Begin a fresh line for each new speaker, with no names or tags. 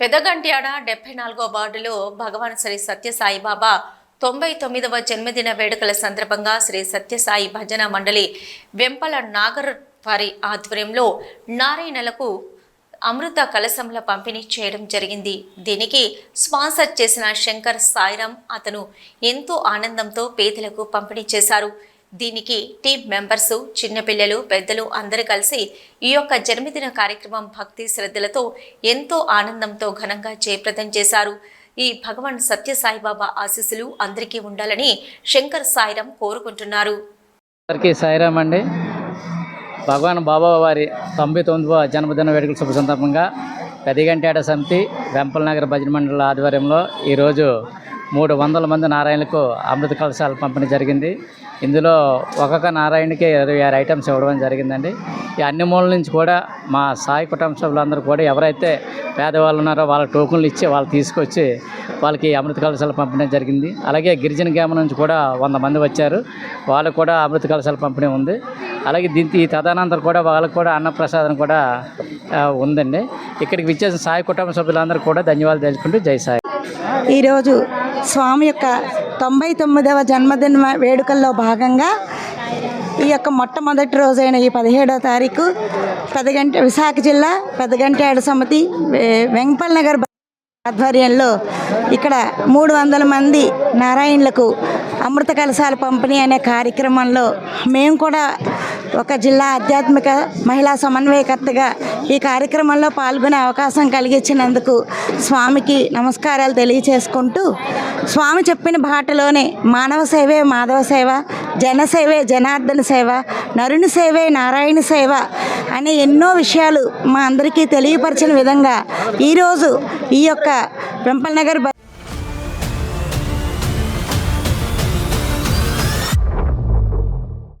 పెదగంట్యాడ డెబ్బై నాలుగో వార్డులో భగవాన్ శ్రీ సత్యసాయిబాబా తొంభై తొమ్మిదవ జన్మదిన వేడుకల సందర్భంగా శ్రీ సత్యసాయి భజన మండలి వెంపల నాగర్ వారి ఆధ్వర్యంలో నారాయణలకు అమృత కలశంల పంపిణీ చేయడం జరిగింది. దీనికి స్పాన్సర్ చేసిన శంకర్ సాయిరాం అతను ఎంతో ఆనందంతో పేదలకు పంపిణీ చేశారు. దీనికి టీం మెంబర్స్ చిన్నపిల్లలు పెద్దలు అందరూ కలిసి ఈ యొక్క జన్మదిన కార్యక్రమం భక్తి శ్రద్ధలతో ఎంతో ఆనందంతో ఘనంగా జయప్రదం చేశారు. ఈ భగవాన్ సత్యసాయిబాబా ఆశీస్సులు అందరికీ ఉండాలని శంకర్ సాయిరాం కోరుకుంటున్నారు.
అందరికీ సాయిరామ్ అండి. భగవాన్ బాబా వారి తొంభై తొమ్మిదవ జన్మదిన వేడుకల శుభ సందర్భంగా పెదిగంటేట సమితి వెంపల్ నగర భజన మండలి ఆధ్వర్యంలో ఈరోజు మూడు వందల మంది నారాయణలకు అమృత కలశాలు పంపిణీ జరిగింది. ఇందులో ఒక్కొక్క నారాయణకి ఇరవై ఆరు ఐటమ్స్ ఇవ్వడం జరిగిందండి. ఈ అన్ని మూలల నుంచి కూడా మా సాయి కుటుంబ సభ్యులందరూ కూడా ఎవరైతే పేదవాళ్ళు ఉన్నారో వాళ్ళ టోకన్లు ఇచ్చి వాళ్ళు తీసుకొచ్చి వాళ్ళకి అమృత కలశాలు పంపిణీ జరిగింది. అలాగే గిరిజన గ్రామం నుంచి కూడా వంద మంది వచ్చారు. వాళ్ళకు కూడా అమృత కలశాలు పంపిణీ ఉంది. అలాగే దీనికి తదనంతరం కూడా వాళ్ళకు కూడా అన్నప్రసాదం కూడా ఉందండి. ఇక్కడికి విచ్చేసిన సాయి కుటుంబ సభ్యులందరూ కూడా ధన్యవాదాలు తెలుసుకుంటూ జై సాయి.
ఈరోజు స్వామి యొక్క తొంభై తొమ్మిదవ జన్మదిన వేడుకల్లో భాగంగా ఈ యొక్క మొట్టమొదటి రోజైన ఈ పదిహేడవ తారీఖు పెదగంట విశాఖ జిల్లా పెదగంటేడు సమితి వెంకపల్ నగర్ ఆధ్వర్యంలో ఇక్కడ మూడు వందల మంది నారాయణులకు అమృత కలశాల పంపిణీ అనే కార్యక్రమంలో మేము కూడా ఒక జిల్లా ఆధ్యాత్మిక మహిళా సమన్వయకర్తగా ఈ కార్యక్రమంలో పాల్గొనే అవకాశం కలిగించినందుకు స్వామికి నమస్కారాలు తెలియచేసుకుంటూ స్వామి చెప్పిన బాటలోనే మానవ సేవే మాధవ సేవ జన సేవే జనార్దన సేవ నరుని సేవే నారాయణ సేవ అనే ఎన్నో విషయాలు మా అందరికీ తెలియపరిచిన విధంగా ఈరోజు ఈ యొక్క వెంపల్ నగర్